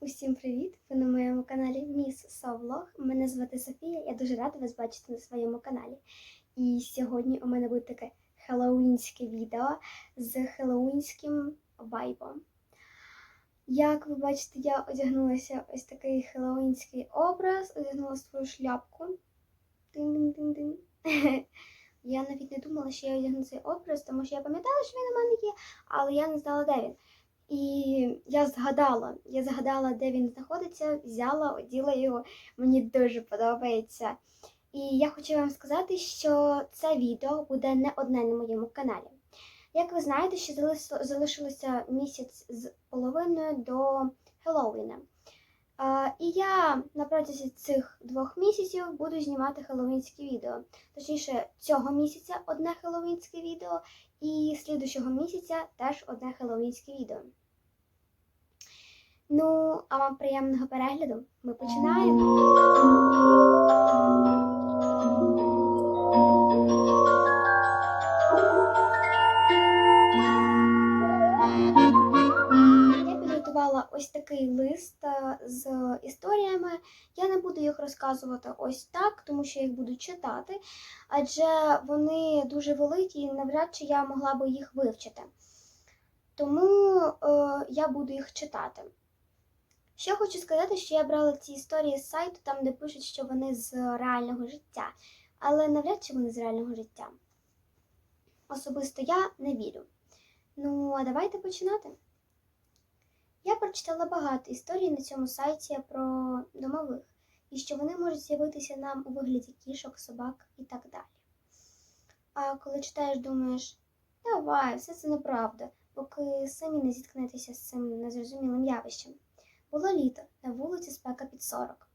Усім привіт! Ви на моєму каналі Міс Совлог. Мене звати Софія. Я дуже рада вас бачити на своєму каналі. І сьогодні у мене буде таке хеллоуінське відео з хеллоуінським вайбом. Як ви бачите, я одягнулася ось такий хеллоуінський образ, одягнула свою шляпку. Дин-дин-дин-дин. Я навіть не думала, що я одягну цей образ, тому що я пам'ятала, що він у мене є, але я не знала, де він. І я згадала, я згадала, де він знаходиться, взяла, оділа його. Мені дуже подобається. І я хочу вам сказати, що це відео буде не одне на моєму каналі. Як ви знаєте, що залиш- залишилося місяць з половиною до Хеллоуіна. І я на протязі цих двох місяців буду знімати хеллоуінські відео. Точніше, цього місяця одне хеллоуінське відео, і слідущого місяця теж одне хеллоуінське відео. Ну, а вам приємного перегляду. Ми починаємо. Підготувала ось такий лист е, з історіями. Я не буду їх розказувати ось так, тому що їх буду читати, адже вони дуже великі і навряд чи я могла би їх вивчити. Тому е, я буду їх читати. Ще хочу сказати, що я брала ці історії з сайту, там де пишуть, що вони з реального життя, але навряд чи вони з реального життя. Особисто я не вірю. Ну, а давайте починати. Я прочитала багато історій на цьому сайті про домових, і що вони можуть з'явитися нам у вигляді кішок, собак і так далі. А коли читаєш, думаєш, давай, все це неправда, поки самі не зіткнетеся з цим незрозумілим явищем. Було літо, на вулиці спека під 40.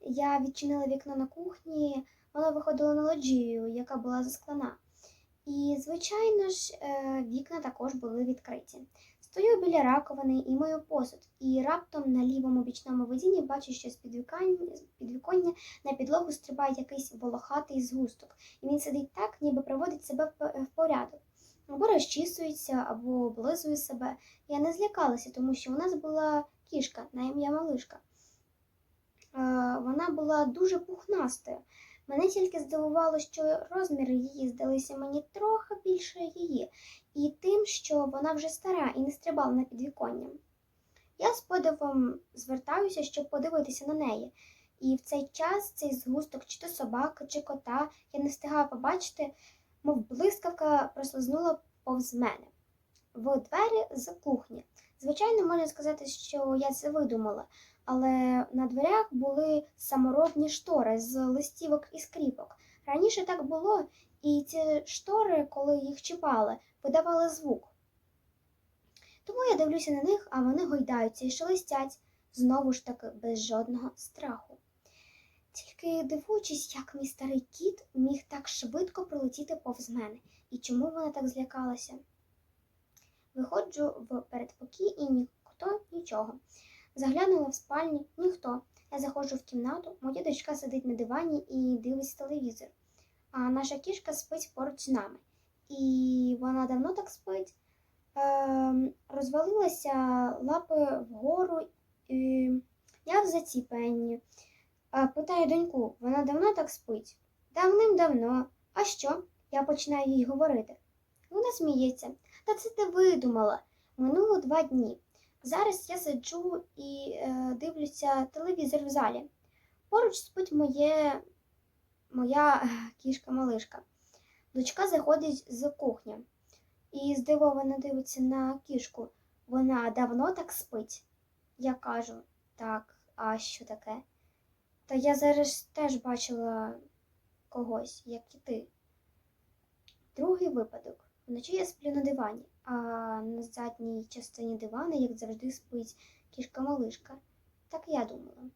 Я відчинила вікно на кухні, воно виходило на лоджію, яка була засклана. І, звичайно ж, е, вікна також були відкриті. Стою біля раковини і мою посуд, і раптом на лівому бічному видінні бачу, що з підвіконня на підлогу стрибає якийсь волохатий згусток, і він сидить так, ніби приводить себе в порядок. Або розчісується, або облизує себе. Я не злякалася, тому що у нас була кішка на ім'я Малишка. Е, Вона була дуже пухнастою. Мене тільки здивувало, що розміри її здалися мені трохи більше її, і тим, що вона вже стара і не стрибала на підвіконня. Я з подивом звертаюся, щоб подивитися на неї, і в цей час цей згусток чи то собака, чи кота я не встигала побачити, мов блискавка прослизнула повз мене в двері з кухні. Звичайно, можна сказати, що я це видумала, але на дверях були саморобні штори з листівок і скріпок. Раніше так було, і ці штори, коли їх чіпали, видавали звук. Тому я дивлюся на них, а вони гойдаються і шелестять, знову ж таки без жодного страху. Тільки дивуючись, як мій старий кіт міг так швидко пролетіти повз мене, і чому вона так злякалася. Виходжу в передпокій і ніхто нічого. Заглянула в спальні ніхто. Я заходжу в кімнату, моя дочка сидить на дивані і дивиться телевізор. А наша кішка спить поруч з нами. І вона давно так спить. Ем, розвалилася лапи вгору. І я в заціпенні. Е, Питаю доньку, вона давно так спить? Давним-давно. А що? Я починаю їй говорити. Вона сміється. Та це ти видумала. Минуло два дні. Зараз я сиджу і е, дивлюся телевізор в залі. Поруч спить моє, моя кішка-малишка. Дочка заходить з кухні і здивовано дивиться на кішку. Вона давно так спить. Я кажу, так, а що таке? Та я зараз теж бачила когось, як і ти. Другий випадок. Вночі я сплю на дивані, а на задній частині дивана, як завжди, спить кішка-малишка. Так я думала.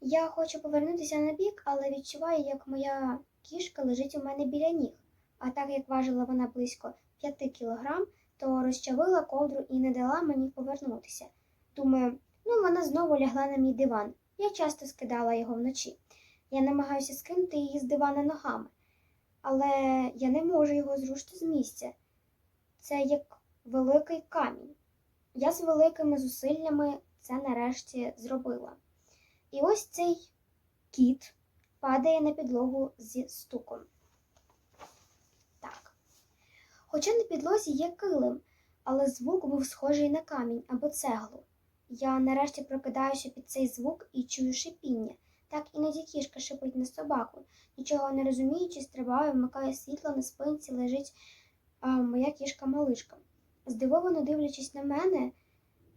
Я хочу повернутися на бік, але відчуваю, як моя кішка лежить у мене біля ніг. А так як важила вона близько 5 кілограм, то розчавила ковдру і не дала мені повернутися. Думаю, ну вона знову лягла на мій диван. Я часто скидала його вночі. Я намагаюся скинути її з дивана ногами але я не можу його зрушити з місця. Це як великий камінь. я з великими зусиллями це нарешті зробила. І ось цей кіт падає на підлогу зі стуком. Так. Хоча на підлозі є килим, але звук був схожий на камінь або цеглу. Я нарешті прокидаюся під цей звук і чую шипіння. Так іноді кішка шипить на собаку. Нічого не розуміючи, стрибаю, вмикаю світло, на спинці лежить а, моя кішка-малишка. Здивовано дивлячись на мене,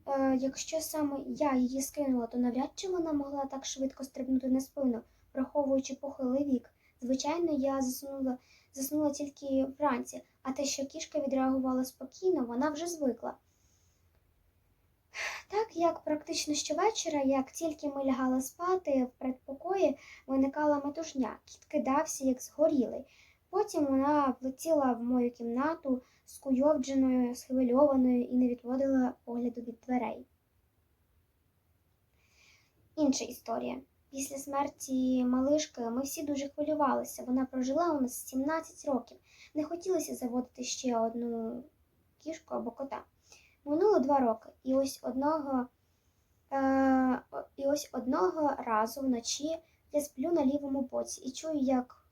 е, якщо саме я її скинула, то навряд чи вона могла так швидко стрибнути на спину, враховуючи похилий вік. Звичайно, я заснула, заснула тільки вранці, а те, що кішка відреагувала спокійно, вона вже звикла. Так як практично щовечора, як тільки ми лягали спати в предпокої, виникала метушня, кіт кидався, як згорілий. Потім вона влетіла в мою кімнату скуйовдженою, схвильованою і не відводила погляду від дверей. Інша історія. Після смерті малишки ми всі дуже хвилювалися. Вона прожила у нас 17 років. Не хотілося заводити ще одну кішку або кота. Минуло два роки, і ось одного, е, і ось одного разу вночі я сплю на лівому боці і чую, як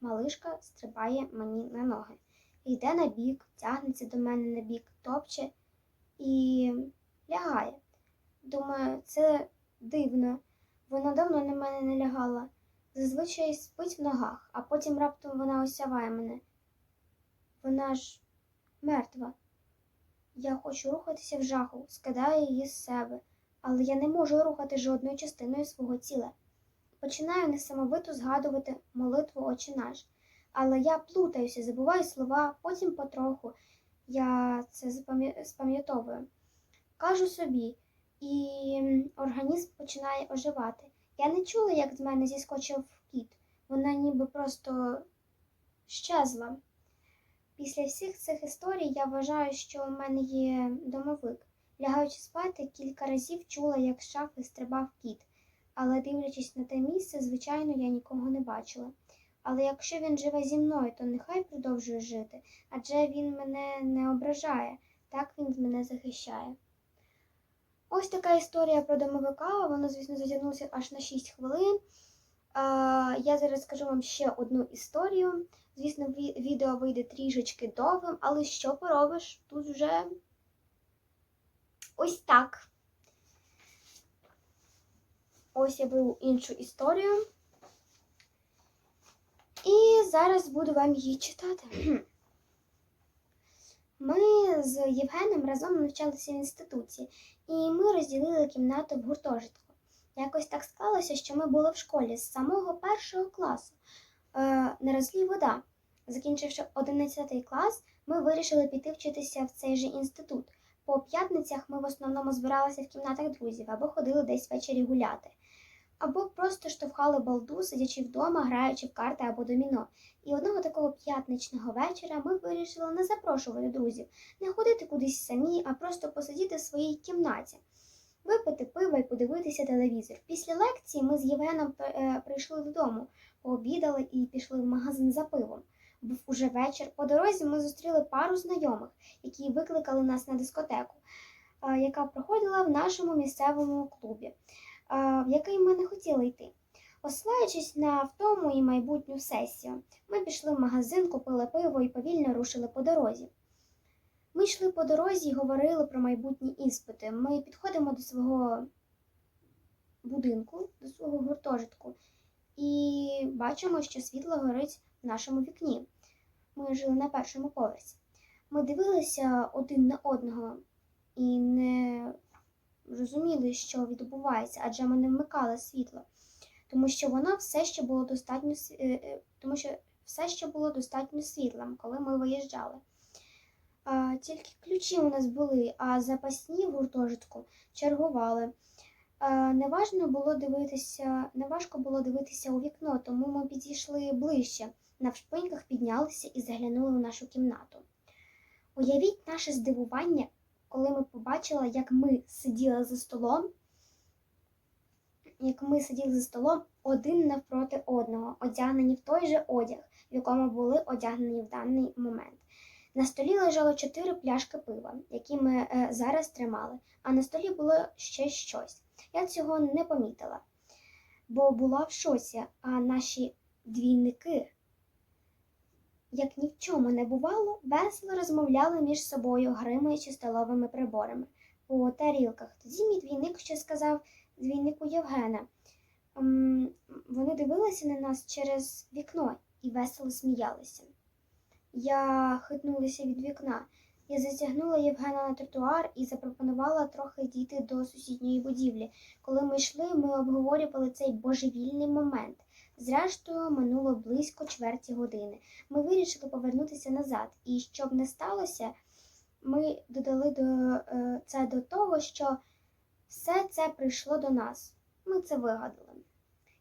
малишка стрибає мені на ноги. Йде на бік, тягнеться до мене на бік, топче і лягає. Думаю, це дивно. Вона давно на мене не лягала. Зазвичай спить в ногах, а потім раптом вона осяває мене. Вона ж мертва. Я хочу рухатися в жаху, скидаю її з себе, але я не можу рухати жодною частиною свого тіла. Починаю несамовито згадувати молитву «Отче наш», але я плутаюся, забуваю слова, потім потроху я це спам'ятовую. Кажу собі, і організм починає оживати. Я не чула, як з мене зіскочив кіт. Вона ніби просто щезла. Після всіх цих історій я вважаю, що у мене є домовик. Лягаючи спати, кілька разів чула, як з шафи стрибав кіт, але дивлячись на те місце, звичайно, я нікого не бачила. Але якщо він живе зі мною, то нехай продовжує жити, адже він мене не ображає, так він мене захищає. Ось така історія про домовика. Вона, звісно, затягнулася аж на 6 хвилин. Я зараз скажу вам ще одну історію. Звісно, відео вийде трішечки довгим, але що поробиш? Тут вже ось так. Ось я беру іншу історію. І зараз буду вам її читати. Ми з Євгеном разом навчалися в інституті, і ми розділили кімнату в гуртожитку. Якось так склалося, що ми були в школі з самого першого класу. Е, не розлій вода. Закінчивши 11 клас, ми вирішили піти вчитися в цей же інститут. По п'ятницях ми в основному збиралися в кімнатах друзів або ходили десь ввечері гуляти, або просто штовхали балду, сидячи вдома, граючи в карти або доміно. І одного такого п'ятничного вечора ми вирішили не запрошувати друзів, не ходити кудись самі, а просто посидіти в своїй кімнаті, випити пиво і подивитися телевізор. Після лекції ми з Євгеном е, прийшли додому, пообідали і пішли в магазин за пивом. Був уже вечір. По дорозі ми зустріли пару знайомих, які викликали нас на дискотеку, е, яка проходила в нашому місцевому клубі, е, в який ми не хотіли йти. Посилаючись на втому і майбутню сесію, ми пішли в магазин, купили пиво і повільно рушили по дорозі. Ми йшли по дорозі і говорили про майбутні іспити. Ми підходимо до свого будинку, до свого гуртожитку, і бачимо, що світло горить в нашому вікні. Ми жили на першому поверсі. Ми дивилися один на одного і не розуміли, що відбувається, адже ми не вмикали світло тому що воно все ще було достатньо е, е, тому що все ще було достатньо світлом, коли ми виїжджали. А, тільки ключі у нас були, а запасні в гуртожитку чергували. А, неважно було дивитися, неважко було дивитися у вікно, тому ми підійшли ближче, навшпиньках піднялися і заглянули в нашу кімнату. Уявіть наше здивування, коли ми побачили, як ми сиділи за столом як ми сиділи за столом один навпроти одного, одягнені в той же одяг, в якому були одягнені в даний момент. На столі лежало чотири пляшки пива, які ми е, зараз тримали, а на столі було ще щось. Я цього не помітила, бо була в шоці, а наші двійники, як ні в чому не бувало, весело розмовляли між собою, гримаючи столовими приборами по тарілках. Тоді мій двійник ще сказав двійнику Євгена. Ем, Вони дивилися на нас через вікно і весело сміялися. Я хитнулася від вікна. Я затягнула Євгена на тротуар і запропонувала трохи дійти до сусідньої будівлі. Коли ми йшли, ми обговорювали цей божевільний момент. Зрештою, минуло близько чверті години. Ми вирішили повернутися назад, і щоб не сталося, ми додали до, е, це до того, що все це прийшло до нас. Ми це вигадали.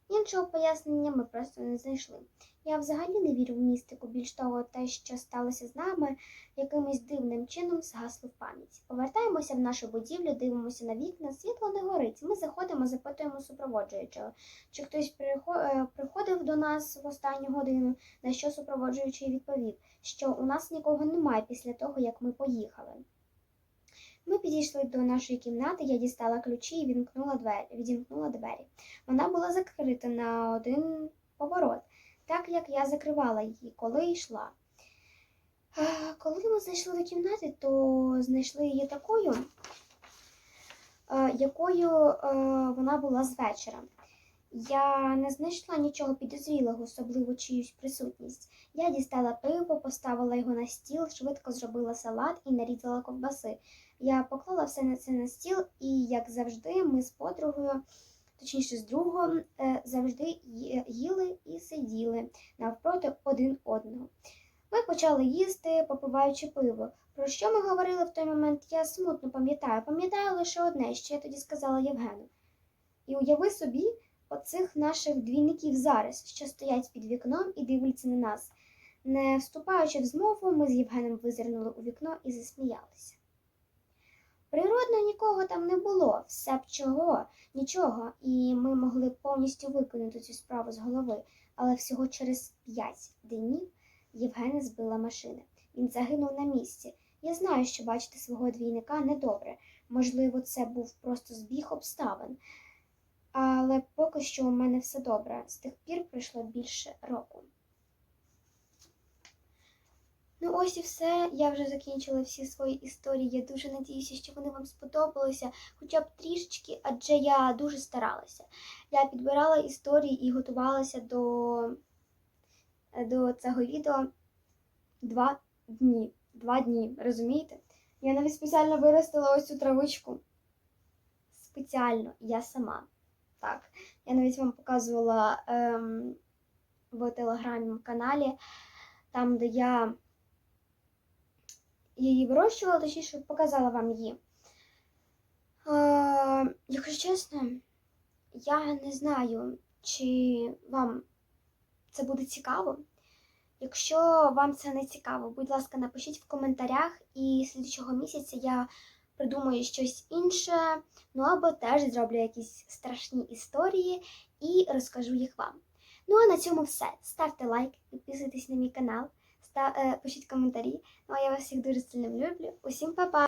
Іншого пояснення ми просто не знайшли. Я взагалі не вірю в містику. Більш того, те, що сталося з нами, якимось дивним чином згасло в пам'яті. Повертаємося в нашу будівлю, дивимося на вікна, світло не горить. Ми заходимо, запитуємо супроводжуючого, чи хтось е, приходив до нас в останню годину, на що супроводжуючий відповів, що у нас нікого немає після того, як ми поїхали. Ми підійшли до нашої кімнати, я дістала ключі і відімкнула двері, відімкнула двері. Вона була закрита на один поворот, так як я закривала її, коли йшла. Коли ми зайшли до кімнати, то знайшли її такою, якою вона була з вечора. Я не знайшла нічого підозрілого, особливо чиюсь присутність. Я дістала пиво, поставила його на стіл, швидко зробила салат і нарізала ковбаси. Я поклала все на це на стіл, і, як завжди, ми з подругою, точніше з другом, е, завжди їли і сиділи навпроти один одного. Ми почали їсти, попиваючи пиво. Про що ми говорили в той момент, я смутно пам'ятаю. Пам'ятаю лише одне, що я тоді сказала Євгену. І уяви собі оцих наших двійників зараз, що стоять під вікном і дивляться на нас. Не вступаючи в змову, ми з Євгеном визирнули у вікно і засміялися. Природно, нікого там не було, все б чого, нічого, і ми могли повністю виконати цю справу з голови, але всього через п'ять днів Євгена збила машина. Він загинув на місці. Я знаю, що бачити свого двійника недобре. Можливо, це був просто збіг обставин. Але поки що у мене все добре. З тих пір пройшло більше року. Ну, ось і все. Я вже закінчила всі свої історії. Я дуже надіюся, що вони вам сподобалися, хоча б трішечки, адже я дуже старалася. Я підбирала історії і готувалася до, до цього відео два дні. Два дні, розумієте? Я навіть спеціально виростила ось цю травичку. Спеціально, я сама. Так, я навіть вам показувала ем, в телеграм-каналі, там, де я її вирощувала, точніше показала вам її. Е, якщо чесно, я не знаю, чи вам це буде цікаво. Якщо вам це не цікаво, будь ласка, напишіть в коментарях, і слідчого місяця я придумаю щось інше, ну або теж зроблю якісь страшні історії і розкажу їх вам. Ну а на цьому все. Ставте лайк, підписуйтесь на мій канал, ста- е, пишіть коментарі. Ну а я вас всіх дуже сильно люблю. Усім па-па!